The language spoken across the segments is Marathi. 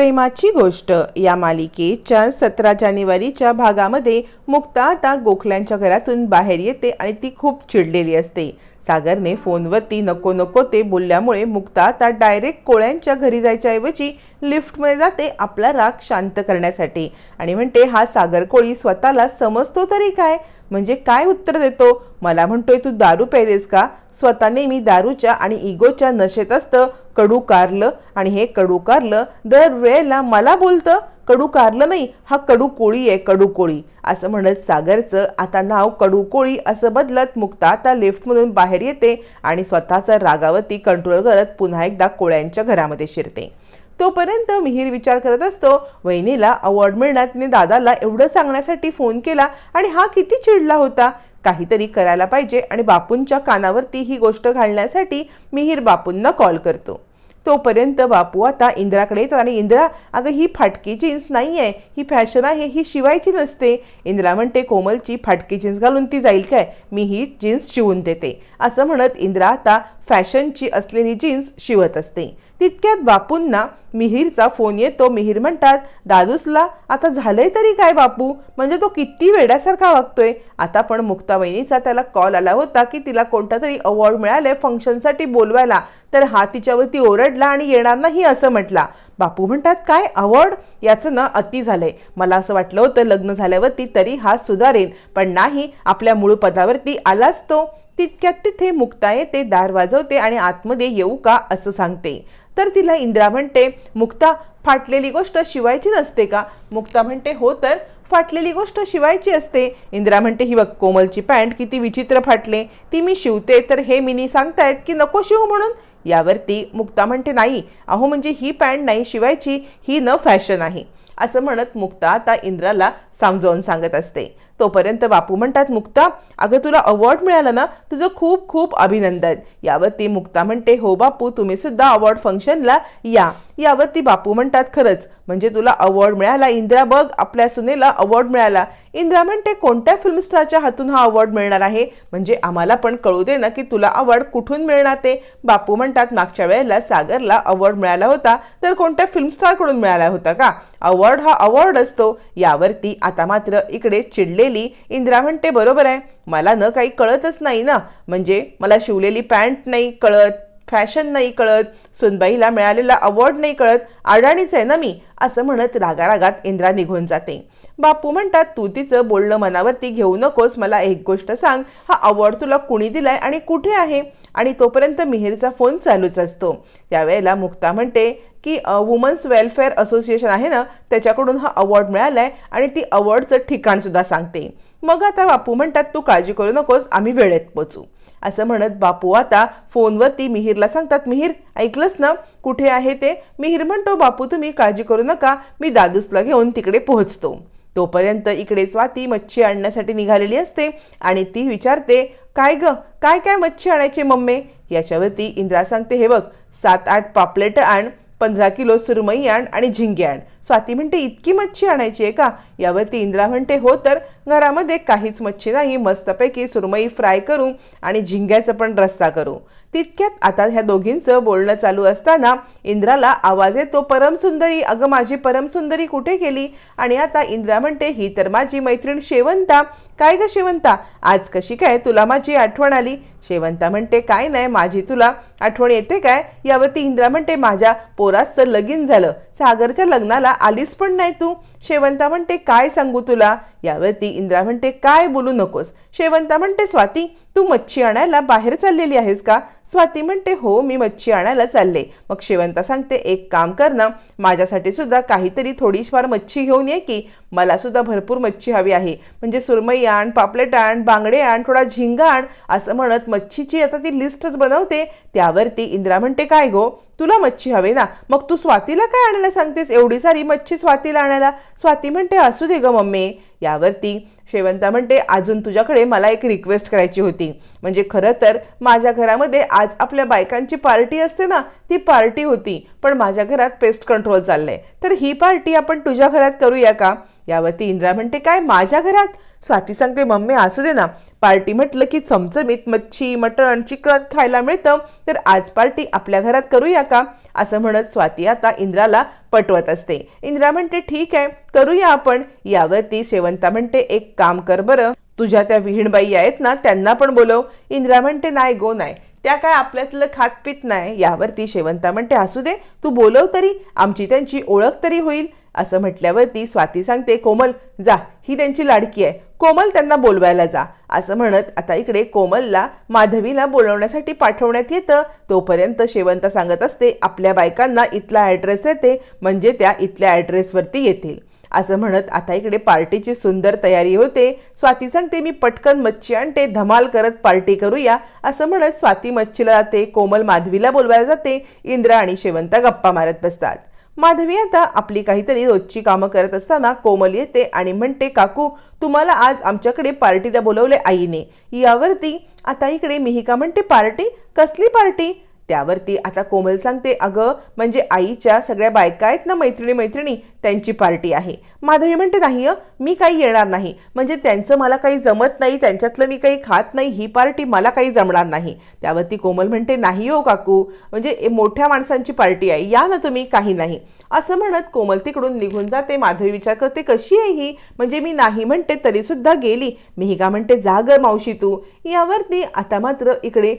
प्रेमाची गोष्ट. या मालिकेच्या सतरा जानेवारीच्या भागामध्ये मुक्ता आता गोखल्यांच्या घरातून बाहेर येते आणि ती खूप चिडलेली असते. सागरने फोनवरती नको नको ते बोलल्यामुळे मुक्ता आता डायरेक्ट कोळ्यांच्या घरी जायच्या ऐवजी लिफ्टमध्ये जाते आपला राग शांत करण्यासाठी. आणि म्हणते हा सागर कोळी स्वतःला समजतो तरी काय? म्हणजे काय उत्तर देतो? मला म्हणतोय तू दारू प्यायलेस का? स्वतः नेहमी दारूच्या आणि इगोच्या नशेत असतं. कडू कारलं आणि हे कडू कारलं दर वेळेला मला बोलतं. कडू कारलं नाही हा कडू कोळी आहे कडू कोळी. असं म्हणत सागरचं आता नाव कडू कोळी असं बदलत मुक्ता आता लिफ्टमधून बाहेर येते आणि स्वतःचा रागावरती कंट्रोल करत पुन्हा एकदा कोळ्यांच्या घरामध्ये शिरते. तोपर्यंत मिहीर विचार करत असतो वहिनीला अवॉर्ड मिळण्यात तिने दादाला एवढं सांगण्यासाठी फोन केला आणि हा किती चिडला होता. काहीतरी करायला पाहिजे आणि बापूंच्या कानावरती ही गोष्ट घालण्यासाठी मिहीर बापूंना कॉल करतो. तोपर्यंत बापू आता इंद्राकडे येतो आणि इंद्रा अगं ही फाटकी जीन्स नाही आहे ही फॅशन आहे ही शिवायची नसते. इंद्रा म्हणते कोमलची फाटकी जीन्स घालून ती जाईल काय? मी ही जीन्स शिवून देते. असं म्हणत इंद्रा आता फॅशनची असलेली जीन्स शिवत असते. तितक्यात बापूंना मिहीरचा फोन येतो. मिहीर म्हणतात दादूसला आता झालंय तरी काय बापू? म्हणजे तो किती वेड्यासारखा वागतोय. आता पण मुक्तावहिनीचा त्याला कॉल आला होता की तिला कोणता तरी अवॉर्ड मिळाले फंक्शनसाठी बोलवायला. तर हा तिच्यावरती ओरडला आणि येणार नाही असं म्हटला. बापू म्हणतात काय अवॉर्ड याचं ना अति झालंय. मला असं वाटलं होतं लग्न झाल्यावरती तरी हा सुधारेन पण नाही आपल्या मूळ पदावरती आलाच तो. तितक्यात तिथे मुक्ता येते दार वाजवते आणि आतमध्ये येऊ का असं सांगते. तर तिला इंद्रा म्हणते मुक्ता फाटलेली गोष्ट शिवायची नसते का? मुक्ता म्हणते हो तर फाटलेली गोष्ट शिवायची असते. इंद्रा म्हणते ही बघ कोमलची पॅन्ट किती विचित्र फाटले. ती मी शिवते तर हे मिनी सांगतायत की नको शिवू म्हणून. यावरती मुक्ता म्हणते नाही अहो म्हणजे ही पॅन्ट नाही शिवायची ही न फॅशन आहे. असं म्हणत मुक्ता आता इंद्राला समजावून सांगत असते. तोपर्यंत बापू म्हणतात मुक्ता अगं तुला अवॉर्ड मिळाला ना? तुझं खूप खूप अभिनंदन. यावरती मुक्ता म्हणते हो बापू तुम्ही सुद्धा अवॉर्ड फंक्शनला या. यावरती बापू म्हणतात खरंच म्हणजे तुला अवॉर्ड मिळाला? इंद्रा बघ आपल्या सुनेला अवॉर्ड मिळाला. इंद्रा म्हणते कोणत्या फिल्मस्टारच्या हातून हा अवॉर्ड मिळणार आहे? म्हणजे आम्हाला पण कळू दे ना की तुला अवॉर्ड कुठून मिळणार ते. बापू म्हणतात मागच्या वेळेला सागरला अवॉर्ड मिळाला होता तर कोणत्या फिल्मस्टारकडून मिळाला होता का? अवॉर्ड हा अवॉर्ड असतो. यावरती आता मात्र इकडे चिडले चिडलेली इंद्रा म्हणते बरोबर आहे. मला न काही कळतच नाही ना. म्हणजे मला शिवलेली पॅन्ट नाही कळत फॅशन नाही कळत सुनबाईला मिळालेला अवॉर्ड नाही कळत. अडाणीच आहे ना मी असं म्हणत रागारागात इंद्रा निघून जाते. बापू म्हणतात तू तिचं बोलणं मनावरती घेऊ नकोस. मला एक गोष्ट सांग. हा अवॉर्ड तुला कुणी दिलाय आणि कुठे आहे? आणि तोपर्यंत मिहिरचा फोन चालूच असतो. त्यावेळेला मुक्ता म्हणते की वुमन्स वेलफेअर असोसिएशन आहे ना त्याच्याकडून हा अवॉर्ड मिळालाय आणि ती अवॉर्डचं ठिकाणसुद्धा सांगते. मग आता बापू म्हणतात तू काळजी करू नकोस आम्ही वेळेत पोचू. असं म्हणत बापू आता फोनवरती मिहीरला सांगतात मिहीर ऐकलंस ना? कुठे आहे ते? मिहीर म्हणतो बापू तुम्ही काळजी करू नका मी दादूसला घेऊन तिकडे पोहोचतो. तोपर्यंत इकडे स्वाती मच्छी आणण्यासाठी निघालेली असते आणि ती विचारते काय ग? काय काय मच्छी आणायची मम्मे? याच्यावरती इंद्रा सांगते हे बघ सात आठ पापलेट आण पंधरा किलो सुरमई आण आणि झिंगे आण. स्वाती म्हणते इतकी मच्छी आणायची आहे का? यावरती इंद्रा म्हणते हो तर घरामध्ये काहीच मच्छी नाही मस्तपैकी सुरमई फ्राय करू आणि झिंग्याचं पण रस्सा करू. तितक्यात आता ह्या दोघींचं बोलणं चालू असताना इंद्राला आवाज येतो परमसुंदरी अगं माझी परमसुंदरी कुठे गेली? आणि आता इंद्रा म्हणते ही तर माझी मैत्रीण शेवंता. काय ग शेवंता? आज कशी काय तुला माझी आठवण आली? शेवंता म्हणते काय नाही माझी तुला आठवण येते काय? यावरती इंद्रा म्हणते माझ्या पोराचं लगीन झालं. सागरच्या लग्नाला आलीस पण नाही तू. शेवंता म्हणते काय सांगू तुला? यावरती इंद्रा म्हणते काय बोलू नकोस. शेवंता म्हणते स्वाती तू मच्छी आणायला बाहेर चाललेली आहेस का? स्वाती म्हणते हो मी मच्छी आणायला चालले. मग शेवंता सांगते एक काम कर ना माझ्यासाठी सुद्धा काहीतरी थोडीफार मच्छी घेऊन ये की मला सुद्धा भरपूर मच्छी हवी आहे. म्हणजे सुरमई आण पापलेट आण बांगडे आण थोडा झिंगा आण असं म्हणत मच्छीची आता ती लिस्टच बनवते. त्यावरती इंद्रा म्हणते काय गो तुला मच्छी हवे ना? मग तू स्वातीला काय आणायला सांगतेस? एवढी सारी मच्छी स्वातीला आणायला? स्वाती म्हणते असू दे ग मम्मी. यावरती शेवंता म्हणते अजून तुझ्याकडे मला एक रिक्वेस्ट करायची होती. म्हणजे खरं तर माझ्या घरामध्ये आज आपल्या बायकांची पार्टी असते ना ती पार्टी होती. पण माझ्या घरात पेस्ट कंट्रोल चाललंय. तर ही पार्टी आपण तुझ्या घरात करूया का? यावरती इंद्रा म्हणते काय माझ्या घरात? स्वाती सांगते मम्मी असू दे ना. पार्टी म्हटलं की चमचमीत मच्छी मटण चिकन खायला मिळतं. तर आज पार्टी आपल्या घरात करूया का? असं म्हणत स्वाती आता इंद्राला पटवत असते. इंद्रा म्हणते ठीक आहे करूया आपण. यावरती शेवंता म्हणते एक काम कर बरं. तुझ्या त्या विहीणबाई आहेत ना त्यांना पण बोलव. इंद्रा म्हणते नाही गो नाही. त्या काय आपल्यातलं खात पित नाही यावरती शेवंता म्हणते असू दे तू बोलव तरी आमची त्यांची ओळख तरी होईल. असं म्हटल्यावरती स्वाती सांगते कोमल जा ही त्यांची लाडकी आहे. कोमल त्यांना बोलवायला जा. असं म्हणत आता इकडे कोमलला माधवीला बोलवण्यासाठी पाठवण्यात येतं. तोपर्यंत शेवंत सांगत असते आपल्या बायकांना इथला ॲड्रेस येते म्हणजे त्या इथल्या ॲड्रेसवरती येतील. असं म्हणत आता इकडे पार्टीची सुंदर तयारी होते. स्वाती सांगते मी पटकन मच्छी आणते धमाल करत पार्टी करूया. असं म्हणत स्वाती मच्छीला जाते कोमल माधवीला बोलवायला जाते इंद्रा आणि शेवंता गप्पा मारत बसतात. माधवी आता आपली काहीतरी रोजची कामं करत असताना कोमल येते आणि म्हणते काकू तुम्हाला आज आमच्याकडे पार्टीला बोलवले आईने. यावरती आता इकडे मिहिका म्हणते पार्टी? कसली पार्टी? त्यावरती आता कोमल सांगते अगं म्हणजे आईच्या सगळ्या बायका आहेत ना मैत्रिणी मैत्रिणी त्यांची पार्टी आहे. माधवी म्हणते नाही मी काही येणार नाही. म्हणजे त्यांचं मला काही जमत नाही त्यांच्यातलं मी काही खात नाही ही पार्टी मला काही जमणार नाही. त्यावरती कोमल म्हणते नाही हो काकू म्हणजे मोठ्या माणसांची पार्टी आहे या ना तुम्ही काही नाही. असं म्हणत कोमल तिकडून निघून जाते. माधवी विचार करते कशी आहे ही? म्हणजे मी नाही म्हणते तरीसुद्धा गेली. मी ही का म्हणते जा ग मावशी तू. यावरती आता मात्र इकडे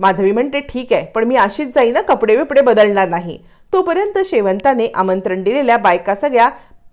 माधवी म्हणते ठीक आहे पण मी अशीच जाई ना कपडे बिपडे बदलणार नाही. तोपर्यंत शेवंताने आमंत्रण दिलेल्या बायका सगळ्या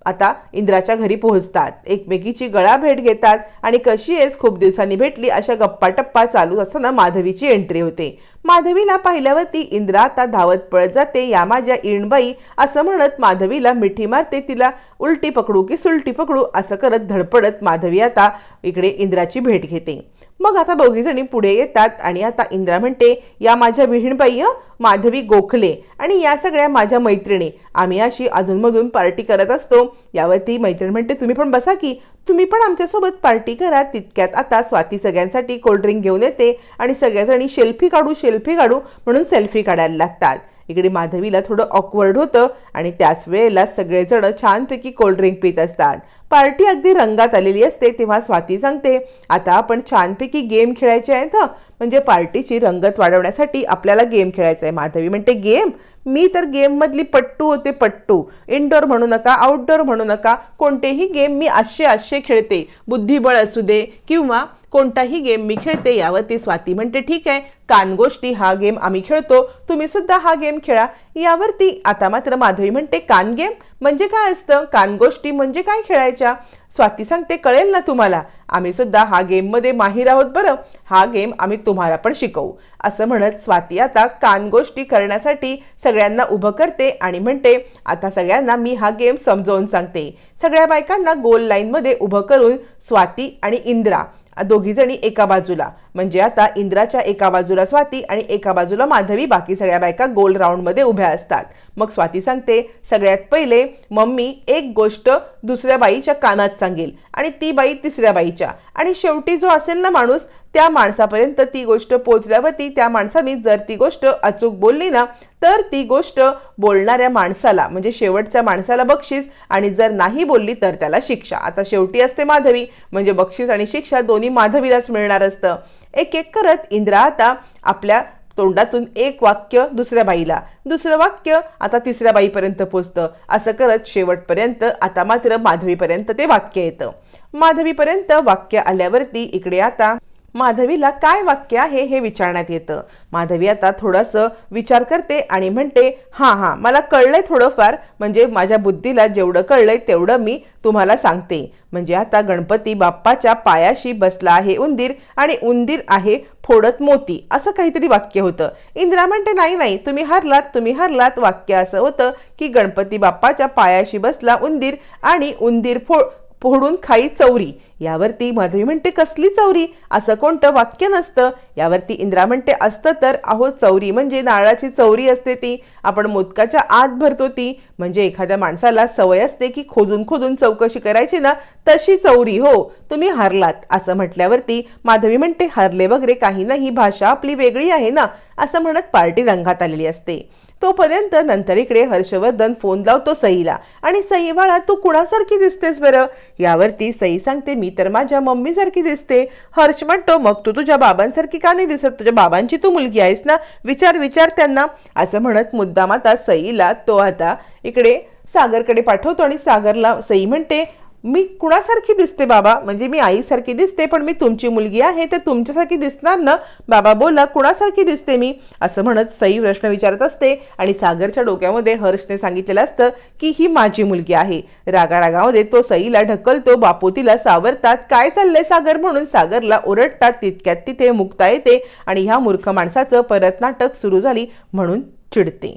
आता इंद्राच्या घरी पोहोचतात. एकमेकीची गळा भेट घेतात आणि कशी आहेस खूप दिवसांनी भेटली अशा गप्पा टप्पा चालू असताना माधवीची एंट्री होते. माधवीला पाहिल्यावरती इंद्रा आता धावत पळत जाते या माझ्या इणबाई असं म्हणत माधवीला मिठी मारते तिला उलटी पकडू की सुलटी पकडू असं करत धडपडत माधवी आता इकडे इंद्राची भेट घेते. मग आता दोघीजणी पुढे येतात आणि आता इंद्रा म्हणते या माझ्या विहीणबाई माधवी गोखले आणि या सगळ्या माझ्या मैत्रिणी. आम्ही अशी अधूनमधून पार्टी करत असतो. यावरती मैत्रीण म्हणते तुम्ही पण बसा की. तुम्ही पण आमच्यासोबत पार्टी करा. तितक्यात आता स्वाती सगळ्यांसाठी कोल्ड्रिंक घेऊन येते आणि सगळ्याजणी शेल्फी काढू शेल्फी काढू म्हणून सेल्फी काढायला लागतात. इकडे माधवीला थोडं ऑकवर्ड होतं आणि त्याच वेळेला सगळेजण छानपैकी कोल्ड्रिंक पित असतात. पार्टी अगदी रंगात आलेली असते तेव्हा स्वाती सांगते आता आपण छानपैकी गेम खेळायचे आहेत हं. म्हणजे पार्टीची रंगत वाढवण्यासाठी आपल्याला गेम खेळायचा आहे माधवी म्हणते गेम मी तर गेममधली पट्टू होते पट्टू. इनडोअर म्हणू नका आउटडोअर म्हणू नका. कोणतेही गेम मी आशे आशे खेळते. बुद्धिबळ असू दे किंवा कोणताही गेम मी खेळते यावरती स्वाती म्हणते ठीक आहे कानगोष्टी हा गेम आम्ही खेळतो तुम्ही सुद्धा हा गेम खेळा. यावरती आता मात्र माधवी म्हणते कान गेम म्हणजे काय असतं? कानगोष्टी म्हणजे काय खेळायच्या? स्वाती सांगते कळेल ना तुम्हाला आम्ही सुद्धा हा गेममध्ये माहीर आहोत बरं हा गेम आम्ही तुम्हाला पण शिकवू. असं म्हणत स्वाती आता कानगोष्टी करण्यासाठी सगळ्यांना उभं करते आणि म्हणते आता सगळ्यांना मी हा गेम समजावून सांगते. सगळ्या बायकांना गोल लाईनमध्ये उभं करून स्वाती आणि इंद्रा दोघी जणी एका बाजूला. म्हणजे आता इंद्राच्या एका बाजूला स्वाती आणि एका बाजूला माधवी बाकी सगळ्या बायका गोल राऊंडमध्ये उभ्या असतात. मग स्वाती सांगते सगळ्यात पहिले मम्मी एक गोष्ट दुसऱ्या बाईच्या कानात सांगेल आणि ती बाई तिसऱ्या बाईच्या. आणि शेवटी जो असेल ना माणूस त्या माणसापर्यंत ती गोष्ट पोचल्यावरती त्या माणसाने जर ती गोष्ट अचूक बोलली ना तर ती गोष्ट बोलणाऱ्या माणसाला म्हणजे शेवटच्या माणसाला बक्षीस आणि जर नाही बोलली तर त्याला शिक्षा. आता शेवटी असते माधवी म्हणजे बक्षीस आणि शिक्षा दोन्ही माधवीलाच मिळणार असतं. एक एक करत इंद्रा आता आपल्या तोंडातून एक वाक्य दुसऱ्या बाईला दुसरं वाक्य आता तिसऱ्या बाईपर्यंत पोचतं. असं करत शेवटपर्यंत आता मात्र माधवीपर्यंत ते वाक्य येतं. माधवीपर्यंत वाक्य आल्यावरती इकडे आता माधवीला काय वाक्य आहे हे विचारण्यात येतं. माधवी आता थोडंसं विचार करते आणि म्हणते हां हां मला कळलंय थोडंफार. म्हणजे माझ्या बुद्धीला जेवढं कळलंय तेवढं मी तुम्हाला सांगते. म्हणजे आता गणपती बाप्पाच्या पायाशी बसला आहे उंदीर आणि उंदीर आहे फोडत मोती. असं काहीतरी वाक्य होतं. इंदिरा म्हणते नाही नाही तुम्ही हरलात तुम्ही हरलात. वाक्य असं होतं की गणपती बाप्पाच्या पायाशी बसला उंदीर आणि उंदीर फो फोडून खाई चौरी. यावरती माधवी म्हणते कसली चौरी? असं कोणतं वाक्य नसतं. यावरती इंद्रा म्हणते असतं तर अहो चौरी म्हणजे नारळाची चौरी असते ती. आपण मोदकाच्या आत भरतो ती. म्हणजे एखाद्या माणसाला सवय असते की खोदून खोदून चौकशी करायची ना तशी चौरी हो. तुम्ही हरलात. असं म्हटल्यावरती माधवी म्हणते हरले वगैरे काही नाही. भाषा आपली वेगळी आहे ना. असं म्हणत पार्टी रंगात आलेली असते. तोपर्यंत नंतर इकडे हर्षवर्धन फोन लावतो सईला. आणि सई बाळा तू कुणासारखी दिसतेस बरं? यावरती सई सांगते मी तर माझ्या मम्मीसारखी दिसते. हर्ष म्हणतो मग तू तुझ्या बाबांसारखी का नाही दिसत? तुझ्या बाबांची तू मुलगी आहेस ना? विचार विचार त्यांना. असं म्हणत मुद्दाम आता सईला तो आता इकडे सागरकडे पाठवतो आणि सागरला सई म्हणते मी कुणासारखी दिसते बाबा? म्हणजे मी आईसारखी दिसते पण मी तुमची मुलगी आहे तर तुमच्यासारखी दिसणार ना? बाबा बोला कुणासारखी दिसते मी? असं म्हणत सई प्रश्न विचारत असते आणि सागरच्या डोक्यामध्ये हर्षने सांगितलेलं असतं की ही माझी मुलगी आहे. रागा रागामध्ये तो सईला ढकलतो बापू तिला सावरतात. काय चाललंय सागर म्हणून सागरला ओरडतात तितक्यात तिथे मुक्ता येते आणि ह्या मूर्ख माणसाचं परत नाटक सुरू झाली म्हणून चिडते.